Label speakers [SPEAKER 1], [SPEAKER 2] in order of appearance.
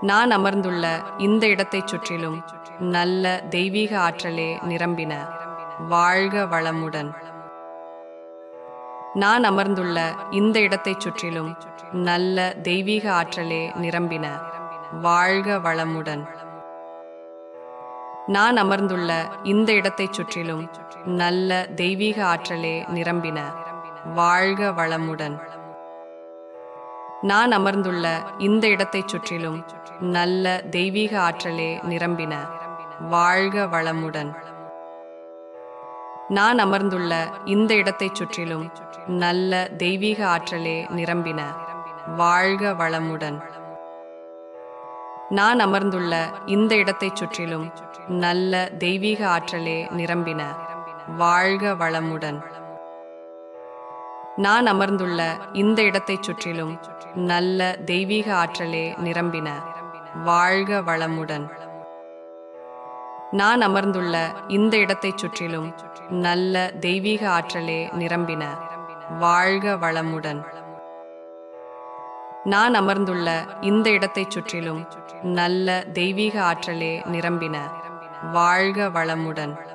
[SPEAKER 1] நான் அமர்ந்துள்ள இந்த இடத்தைச் சுற்றிலும் நல்ல தெய்வீக ஆற்றலே நிரம்பின வாழ்க வளமுடன். நான் அமர்ந்துள்ள இந்த இடத்தைச் சுற்றிலும் நல்ல தெய்வீக ஆற்றலே நிரம்பின வாழ்க வளமுடன். நான் அமர்ந்துள்ள இந்த இடத்தைச் சுற்றிலும் நல்ல தெய்வீக ஆற்றலே நிரம்பின வாழ்க வளமுடன். நான் அமர்ந்துள்ள இந்த இடத்தைச் சுற்றிலும் நல்ல தெய்வீக ஆற்றலே நிரம்பின வாழ்க வளமுடன். நான் அமர்ந்துள்ள இந்த இடத்தைச் சுற்றிலும் நல்ல தெய்வீக ஆற்றலே நிரம்பின வாழ்க வளமுடன். நான் அமர்ந்துள்ள இந்த இடத்தைச் சுற்றிலும் நல்ல தெய்வீக ஆற்றலே நிரம்பின வாழ்க வளமுடன். நான் அமர்ந்துள்ள இந்த இடத்தைச் சுற்றிலும் நல்ல தெய்வீக ஆற்றலே நிரம்பின வாழ்க வளமுடன். நான் அமர்ந்துள்ள இந்த இடத்தைச் சுற்றிலும் நல்ல தெய்வீக ஆற்றலே நிரம்பின வாழ்க வளமுடன். நான் அமர்ந்துள்ள இந்த இடத்தைச் சுற்றிலும் நல்ல தெய்வீக ஆற்றலே நிரம்பின வாழ்க வளமுடன்.